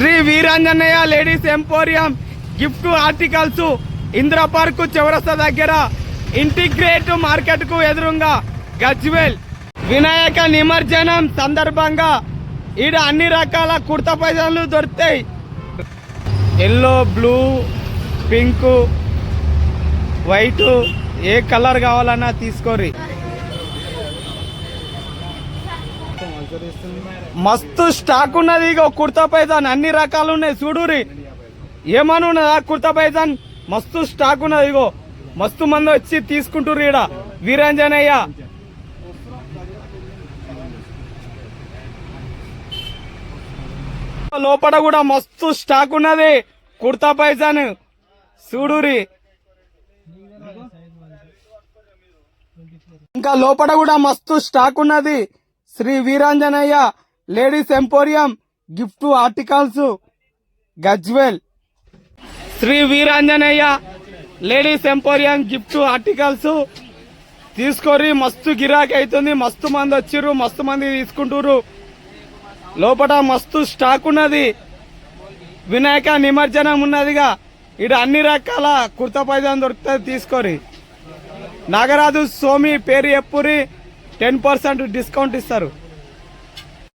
Shri Veeranjaneya ladies emporium gift articles Indra park చౌరస్తా దగ్గర integrate మార్కెట్కు ఎదురుగా గజ్వేల్. వినాయక నిమజ్జనం సందర్భంగా ఈడ అన్ని రకాల కుర్తా పైజాలు దొరుకుతాయి. ఎల్లో బ్లూ పింక్ వైట్ ఏ కలర్ కావాలన్నా తీసుకోరి మస్తు స్టాక్ ఉన్నది ఇక కుర్తా పైజాన్ అన్ని రకాలు ఉన్నాయి చూడురి ఏమని ఉన్నదా కుర్తా పైజాన్? మస్తు స్టాక్ ఉన్నది ఇగో. మస్తు మంది వచ్చి తీసుకుంటుర్రు ఈడ. వీరాంజనేయ. లోపల కూడా మస్తు స్టాక్ ఉన్నది కుర్తా పైజాన్. చూడురి ఇంకా లోపల కూడా మస్తు స్టాక్ ఉన్నది. Shri Veeranjaneya ladies emporium gift articles Gajwel. Shri Veeranjaneya ladies emporium gift articles తీసుకొని మస్తు గిరాకీ అవుతుంది మస్తు మంది వచ్చిర్రు మస్తు మంది తీసుకుంటురు లోపల మస్తు స్టాక్ ఉన్నది. వినాయక నిమజ్జనం ఉన్నదిగా. ఇటు అన్ని రకాల కుర్తా పైజాన్ దొరుకుతుంది తీసుకోరి నాగరాజు సోమి పేరు ఎప్పురి? టెన్ పర్సెంట్ డిస్కౌంట్ ఇస్తారు.